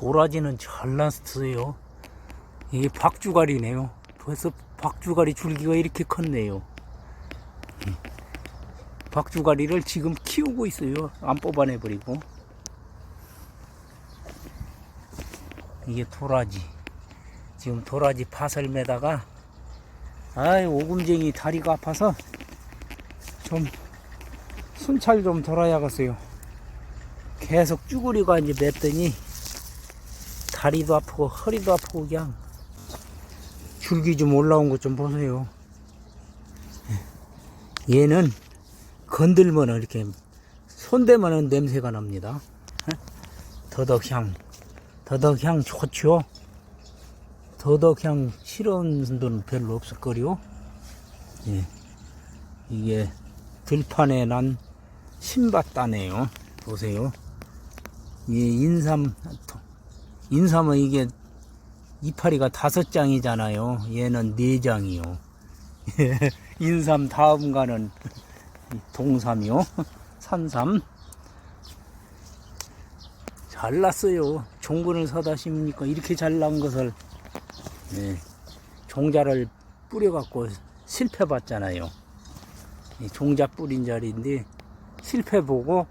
도라지는 잘 났어요. 이게 박주갈이네요. 벌써 박주갈이 줄기가 이렇게 컸네요. 음. 박주갈이를 지금 키우고 있어요. 안 뽑아내 버리고. 이게 도라지. 지금 도라지 팥을 매다가, 아이, 오금쟁이 다리가 아파서 좀 순찰 좀 돌아야겠어요. 계속 쭈구리가 이제 맸더니 다리도 아프고 허리도 아프고 그냥 줄기 좀 올라온 것 좀 보세요. 얘는 건들면 이렇게 손대면 냄새가 납니다. 더덕향, 더덕향 좋죠. 더덕향 싫어하는 분들은 별로 없을 거요. 예. 이게 들판에 난 신밭다네요. 보세요. 이 인삼, 인삼은 이게 이파리가 다섯 장이잖아요. 얘는 네 장이요. 인삼 다음 가는 동삼이요. 산삼. 잘났어요. 종근을 사다 심으니까 이렇게 잘난 것을 예, 종자를 뿌려갖고 실패 봤잖아요. 이 종자 뿌린 자리인데 실패 보고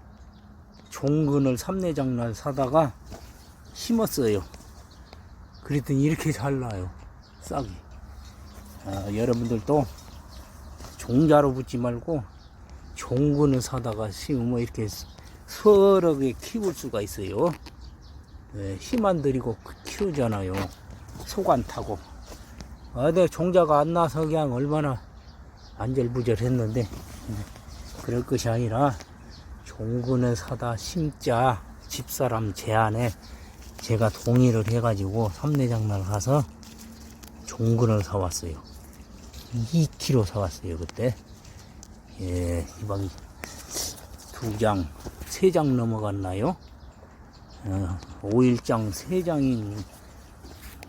종근을 삼내장날 사다가 심었어요. 그랬더니 이렇게 잘 나요. 싹이. 아, 여러분들도 종자로 붙지 말고 종근을 사다가 심으면 이렇게 서럽게 키울 수가 있어요. 네, 힘안 들이고 키우잖아요. 속 안 타고. 아, 내 종자가 안 나서 그냥 얼마나 안절부절했는데 네, 그럴 것이 아니라 종근을 사다 심자 집사람 제안에 제가 동의를 해가지고 삼내장날 가서 종근을 사왔어요. 2kg 사왔어요 그때. 예, 이방 두 장, 세 장 넘어갔나요? 어, 5일장 세 장이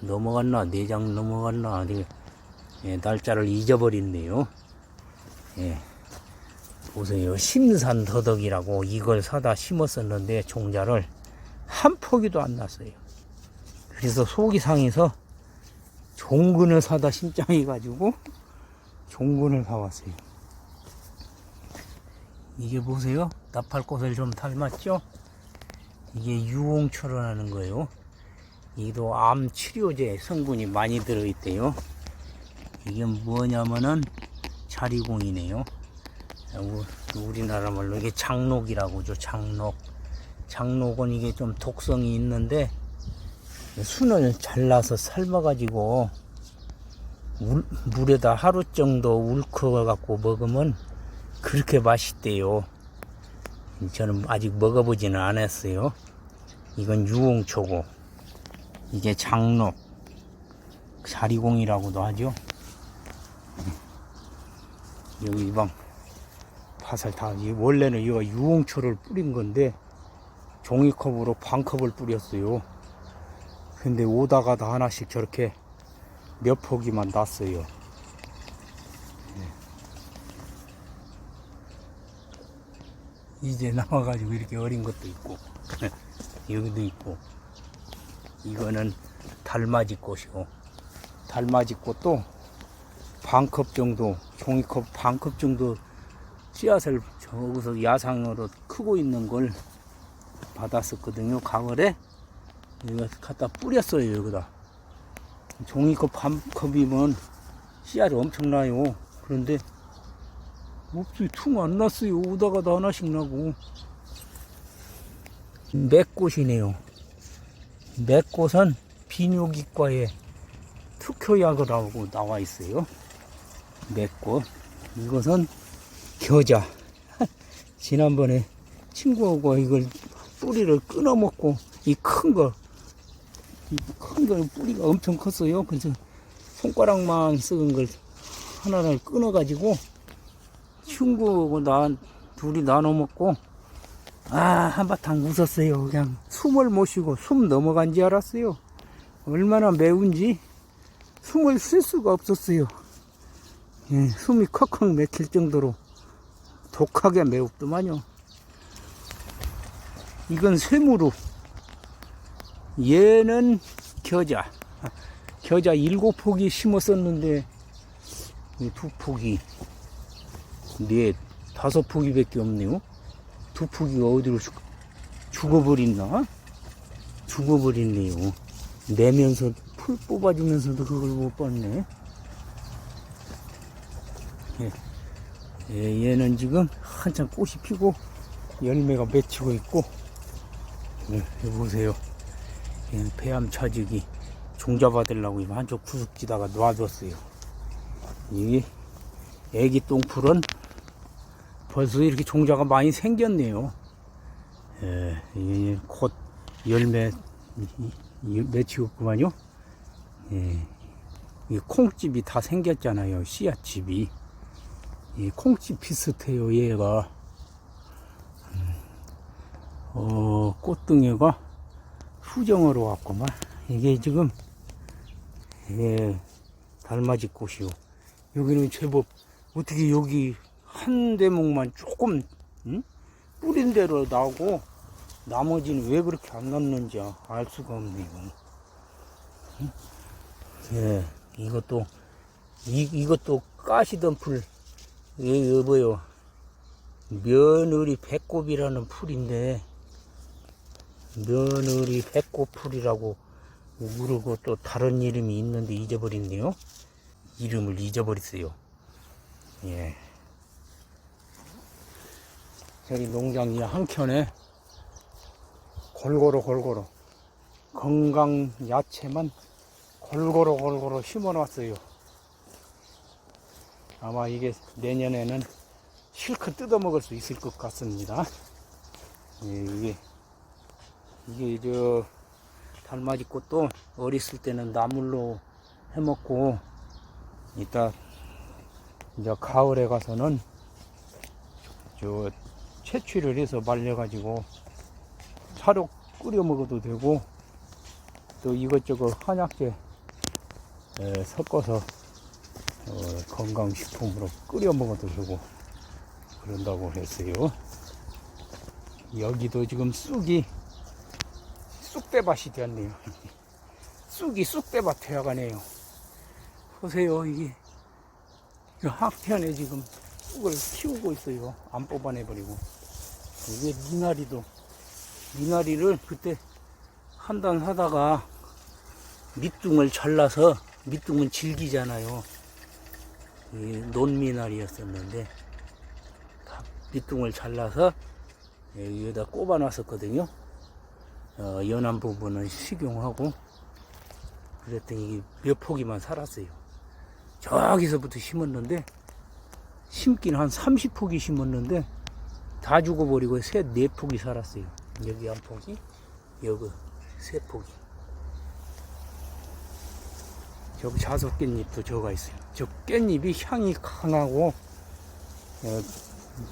넘어갔나, 네 장 넘어갔나, 예, 날짜를 잊어버렸네요. 예. 보세요. 심산 더덕이라고 이걸 사다 심었었는데 종자를 한 포기도 안 났어요. 그래서 속이 상해서 종근을 사다 심장해가지고 종근을 사왔어요. 이게 보세요. 나팔꽃을 좀 닮았죠? 이게 유홍초라는 거예요. 이도 암 치료제 성분이 많이 들어있대요. 이게 뭐냐면은 자리공이네요. 우- 우리나라 말로 이게 장록이라고 하죠. 장록. 장록은 이게 좀 독성이 있는데 순을 잘라서 삶아가지고 물, 물에다 하루 정도 울커 갖고 먹으면 그렇게 맛있대요. 저는 아직 먹어보지는 않았어요. 이건 유홍초고 이게 장록 자리공이라고도 하죠. 여기 이방 팥을 다이 원래는 이거 유홍초를 뿌린 건데 종이컵으로 반컵을 뿌렸어요. 근데 오다가다 하나씩 저렇게 몇 포기만 났어요. 네. 이제 나와가지고 이렇게 어린 것도 있고 여기도 있고 이거는 달맞이 꽃이고 달맞이 꽃도 반컵 정도 종이컵 반컵 정도 씨앗을 저기서 야상으로 크고 있는 걸 받았었거든요. 가을에 이거 갖다 뿌렸어요 여기다. 종이컵 반컵이면 씨앗이 엄청나요. 그런데 없어요 퉁안 났어요. 오다가다 하나씩 나고. 맥꽃이네요. 맥꽃은 비뇨기과에 특효약이라고 나와 있어요. 맥꽃. 이것은 겨자. 지난번에 친구하고 이걸 뿌리를 끊어 먹고 이큰거이큰거 뿌리가 엄청 컸어요. 그래서 손가락만 썩은 걸 하나를 끊어 가지고 친구하고 나 둘이 나눠 먹고 아 한바탕 웃었어요. 그냥 숨을 못 쉬고 숨 넘어간 지 알았어요. 얼마나 매운지 숨을 쉴 수가 없었어요. 예, 숨이 컥컥 막힐 정도로 독하게 매웠더만요. 이건 쇠무루. 얘는 겨자. 겨자 일곱 포기 심었었는데 이두 포기, 네 다섯 포기 밖에 없네요. 두 포기가 어디로 죽, 죽어버렸나? 죽어버렸네요. 내면서 풀 뽑아주면서도 그걸 못 봤네. 예. 예, 얘는 지금 한참 꽃이 피고 열매가 맺히고 있고 예, 여기 보세요. 얘는 배암 차지기 종잡아달라고 이거 한쪽 구석지다가 놔뒀어요. 이 애기 똥풀은 벌써 이렇게 종자가 많이 생겼네요. 예, 이게 곧 열매 맺히겠구만요. 예, 이 콩집이 다 생겼잖아요. 씨앗집이. 이 콩집 비슷해요, 얘가. 음, 어, 꽃등이가 후정으로 왔구만. 이게 지금, 예, 달맞이 꽃이요. 여기는 제법, 어떻게 여기 한 대목만 조금, 응? 뿌린 대로 나오고, 나머지는 왜 그렇게 안 났는지 알 수가 없네요. 응? 예, 이것도, 이, 이것도 까시던 풀, 이 여보요. 며느리 배꼽이라는 풀인데 며느리 배꼽풀이라고 모르고 또 다른 이름이 있는데 잊어버렸네요. 이름을 잊어버렸어요. 예. 저기 농장 이 한켠에 골고루 골고루 건강 야채만 골고루 골고루 심어놨어요. 아마 이게 내년에는 실컷 뜯어 먹을 수 있을 것 같습니다. 예, 이게 이게 저 달맞이 꽃도 어렸을 때는 나물로 해 먹고 이따 이제 가을에 가서는 저 채취를 해서 말려 가지고 차로 끓여 먹어도 되고 또 이것저것 한약재 에, 섞어서 어, 건강식품으로 끓여 먹어도 되고 그런다고 했어요. 여기도 지금 쑥이 쑥대밭이 되었네요. 쑥이 쑥대밭 되어가네요. 보세요, 이게 이 학편에 지금 쑥을 키우고 있어요. 안 뽑아내버리고 이게 미나리도 미나리를 그때 한단 하다가 밑둥을 잘라서 밑둥은 질기잖아요. 이 논미나리였었는데 다 밑둥을 잘라서 여기다 꼽아 놨었거든요. 어, 연한 부분은 식용하고 그랬더니 몇 포기만 살았어요. 저기서부터 심었는데 심긴 한 30포기 심었는데 다 죽어버리고 세, 네 포기 살았어요. 여기 한 포기, 여기 세 포기. 저기 자석 깻잎도 저가 있어요. 저 깻잎이 향이 강하고 어,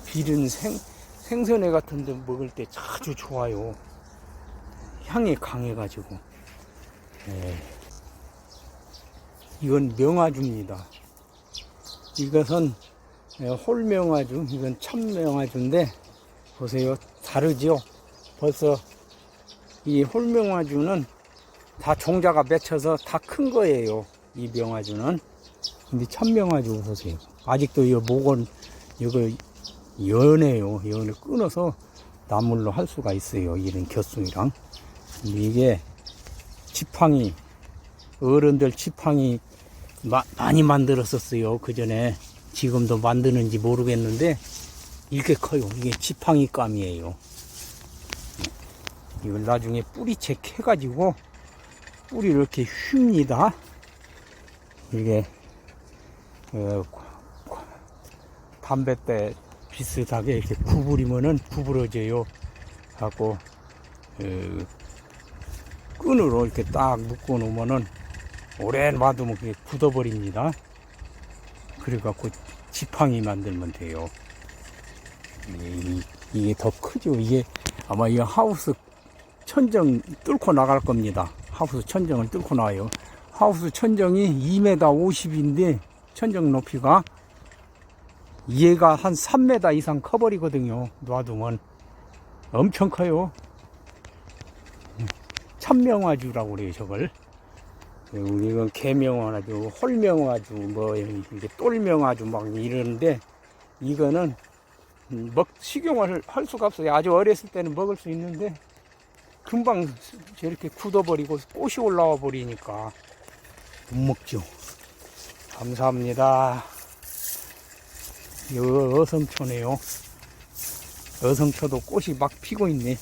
비린 생, 생선회 같은 데 먹을 때 아주 좋아요. 향이 강해가지고. 예. 이건 명아주입니다. 이것은 예, 홀명아주, 이건 참명아주인데, 보세요. 다르죠? 벌써 이 홀명아주는 다 종자가 맺혀서 다 큰 거예요. 이 명아주는. 근데 참명아주 보세요. 아직도 이 목은 이거 연해요. 연을 끊어서 나물로 할 수가 있어요. 이런 곁숭이랑. 이게 지팡이 어른들 지팡이 마- 많이 만들었었어요. 그 전에 지금도 만드는지 모르겠는데 이렇게 커요. 이게 지팡이 감이에요. 이걸 나중에 뿌리채 캐가지고 뿌리를 이렇게 휩니다. 이게 어, 담뱃대 비슷하게 이렇게 구부리면은 구부러져요. 하고 어, 끈으로 이렇게 딱 묶어 놓으면은 오래 놔두면 그게 굳어버립니다. 그래갖고 지팡이 만들면 돼요. 이- 이게 더 크죠. 이게 아마 이 하우스 천정 뚫고 나갈 겁니다. 하우스 천정을 뚫고 나와요. 하우스 천정이 2m 50인데 천정 높이가 얘가 한 3m 이상 커버리거든요. 놔두면 엄청 커요. 천명화주라고 그래요, 저걸. 그리고 이건 개명화주, 홀명화주, 뭐, 이게 똘명화주 막 이러는데, 이거는 음, 먹, 식용을 할 수가 없어요. 아주 어렸을 때는 먹을 수 있는데, 금방 저렇게 굳어버리고 꽃이 올라와 버리니까 못 먹죠. 감사합니다. 이거 어성초네요. 어성초도 꽃이 막 피고 있네.